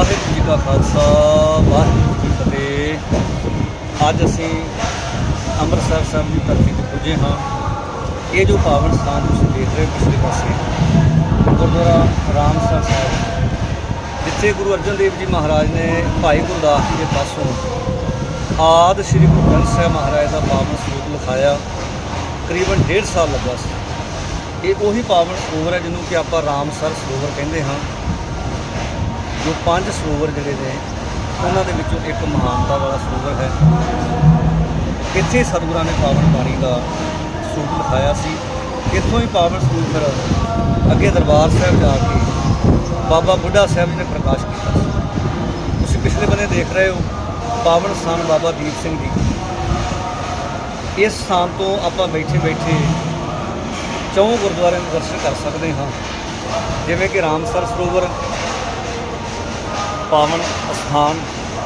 ਵਾਹਿਗੁਰੂ ਜੀ ਕਾ ਖਾਲਸਾ, ਵਾਹਿਗੁਰੂ ਜੀ ਕੀ ਫਤਿਹ। ਅੱਜ ਅਸੀਂ ਅੰਮ੍ਰਿਤਸਰ ਸਾਹਿਬ ਦੀ ਧਰਤੀ ਤੇ ਪੁੱਜੇ ਹਾਂ। ਇਹ ਜੋ ਪਾਵਨ ਸਥਾਨ ਤੁਸੀਂ ਦੇਖ ਰਹੇ ਹੋ ਪਿਛਲੇ ਪਾਸੇ, ਗੁਰਦੁਆਰਾ ਰਾਮਸਰ ਸਾਹਿਬ। ਜਿੱਥੇ ਗੁਰੂ ਅਰਜਨ ਦੇਵ ਜੀ ਮਹਾਰਾਜ ਨੇ ਭਾਈ ਗੁਰਦਾਸ ਜੀ ਦੇ ਪਾਸੋਂ ਆਦ ਸ੍ਰੀ ਗੁਰੂ ਗ੍ਰੰਥ ਸਾਹਿਬ ਮਹਾਰਾਜ ਦਾ ਪਾਵਨ ਸਰੂਪ ਲਿਖਾਇਆ। ਤਕਰੀਬਨ 1.5 ਸਾਲ ਲੱਗਾ ਸੀ। ਇਹ ਉਹੀ ਪਾਵਨ ਸਰੋਵਰ ਹੈ ਜਿਹਨੂੰ ਕਿ ਆਪਾਂ ਰਾਮਸਰ ਸਰੋਵਰ ਕਹਿੰਦੇ ਹਾਂ। ਜੋ ਪੰਜ ਸਰੋਵਰ ਜਿਹੜੇ ਨੇ, ਉਹਨਾਂ ਦੇ ਵਿੱਚੋਂ ਇੱਕ ਮਹਾਨਤਾ ਵਾਲਾ ਸਰੋਵਰ ਹੈ। ਇੱਥੇ ਸਤਿਗੁਰਾਂ ਨੇ ਪਾਵਨ ਪਾਣੀ ਦਾ ਸਰੂਪ ਲਿਖਾਇਆ ਸੀ। ਇੱਥੋਂ ਹੀ ਪਾਵਨ ਸਰੂਪ ਫਿਰ ਅੱਗੇ ਦਰਬਾਰ ਸਾਹਿਬ ਜਾ ਕੇ ਬਾਬਾ ਬੁੱਢਾ ਸਾਹਿਬ ਜੀ ਨੇ ਪ੍ਰਕਾਸ਼ ਕੀਤਾ ਸੀ। ਤੁਸੀਂ ਪਿਛਲੇ ਬੰਨੇ ਦੇਖ ਰਹੇ ਹੋ ਪਾਵਨ ਸਥਾਨ ਬਾਬਾ ਦੀਪ ਸਿੰਘ ਜੀ। ਇਸ ਸਥਾਨ ਤੋਂ ਆਪਾਂ ਬੈਠੇ ਬੈਠੇ ਚੌਂ ਗੁਰਦੁਆਰਿਆਂ ਦੇ ਦਰਸ਼ਨ ਕਰ ਸਕਦੇ ਹਾਂ। ਜਿਵੇਂ ਕਿ ਰਾਮਸਰ ਸਰੋਵਰ ਪਾਵਨ ਸਥਾਨ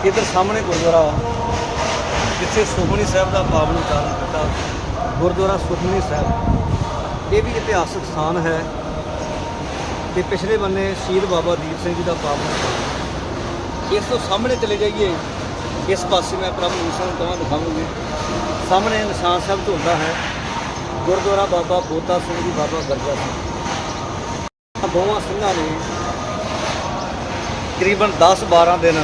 ਇਧਰ ਸਾਹਮਣੇ ਗੁਰਦੁਆਰਾ ਜਿੱਥੇ ਸੁਖਮਨੀ ਸਾਹਿਬ ਦਾ ਪਾਵਨ ਉਚਾਰਨ ਕੀਤਾ। ਗੁਰਦੁਆਰਾ ਸੁਖਮਨੀ ਸਾਹਿਬ। ਇਹ ਵੀ ਇਤਿਹਾਸਕ ਸਥਾਨ ਹੈ ਤੇ ਪਿਛਲੇ ਬੰਨੇ ਸ਼ਹੀਦ ਬਾਬਾ ਦੀਪ ਸਿੰਘ ਜੀ ਦਾ ਪਾਵਨ ਸਥਾਨ ਇਸ ਤੋਂ ਸਾਹਮਣੇ ਚਲੇ ਜਾਈਏ। ਇਸ ਪਾਸੇ ਮੈਂ ਪ੍ਰਭੂ ਨਿਸ਼ਾਨ ਤੁਹਾਨੂੰ ਦਿਖਾਵਾਂਗੇ। ਸਾਹਮਣੇ ਨਿਸ਼ਾਨ ਸਾਹਿਬ ਝੁਲਦਾ ਹੈ। ਗੁਰਦੁਆਰਾ ਬਾਬਾ ਬੋਤਾ ਸਿੰਘ ਜੀ, ਬਾਬਾ ਗਰਜਾ ਸਿੰਘ। ਦੋਵਾਂ ਸਿੰਘਾਂ ਨੇ ਤਕਰੀਬਨ 10-12 ਦਿਨ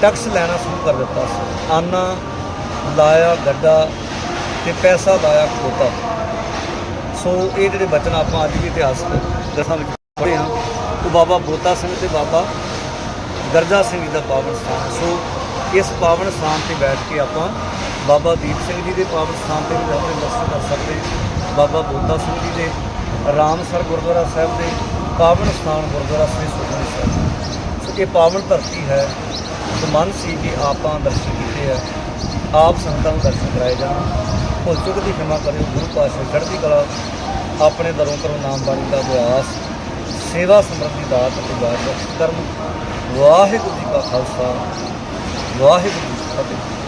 ਟੈਕਸ ਲੈਣਾ ਸ਼ੁਰੂ ਕਰ ਦਿੱਤਾ ਸੀ। ਆਨਾ ਲਾਇਆ, ਗੱਡਾ ਤੇ ਪੈਸਾ ਲਾਇਆ, ਖੋਤਾ। ਸੋ ਇਹ ਜਿਹੜੇ ਬਚਨ ਆਪਾਂ ਅੱਜ ਵੀ ਇਤਿਹਾਸ ਦਸਾਂ ਵਿੱਚ ਪੜ੍ਹੇ ਹਾਂ, ਉਹ ਬਾਬਾ ਬੋਤਾ ਸਿੰਘ ਤੇ ਬਾਬਾ ਗਰਜਾ ਸਿੰਘ ਜੀ ਦਾ ਪਾਵਨ ਸਥਾਨ ਸੋ ਇਸ ਪਾਵਨ ਸਥਾਨ ਤੇ ਬੈਠ ਕੇ ਆਪਾਂ ਬਾਬਾ ਦੀਪ ਸਿੰਘ ਜੀ ਦੇ ਪਾਵਨ ਸਥਾਨ ਤੇ ਵੀ ਜਾ ਕੇ ਦਰਸ਼ਨ ਕਰ ਸਕਦੇ ਬਾਬਾ ਬੋਤਾ ਸਿੰਘ ਜੀ ਦੇ ਰਾਮਸਰ ਗੁਰਦੁਆਰਾ ਸਾਹਿਬ ਦੇ ਪਾਵਨ ਸਥਾਨ ਗੁਰਦੁਆਰਾ ਸ੍ਰੀ ਸੁਖਮਨੀ ਸਾਹਿਬ। ਇਹ ਪਾਵਨ ਧਰਤੀ ਹੈ ਮਨ ਸੀ ਕਿ ਆਪਾਂ ਦਰਸ਼ਨ ਕੀਤੇ ਆ, ਆਪ ਸੰਗਤਾਂ ਨੂੰ ਦਰਸ਼ਨ ਕਰਾਏ ਜਾਣ। ਭੁੱਲ ਚੁੱਕ ਦੀ ਖਿਮਾ ਕਰਿਓ, ਗੁਰੂ ਪਾਤਸ਼ਾਹ ਚੜ੍ਹਦੀ ਕਲਾ, ਆਪਣੇ ਦਰੋਂ ਕਰੋ ਨਾਮ ਬਾਣੀ ਦਾ ਅਭਿਆਸ, ਸੇਵਾ ਸਮਰੱਥੀ ਦਾਤ ਅਤੇ ਬਾਤ ਕਰਨ ਵਾਹਿਗੁਰੂ ਜੀ ਕਾ ਖਾਲਸਾ, ਵਾਹਿਗੁਰੂ ਜੀ ਕੀ ਫਤਿਹ।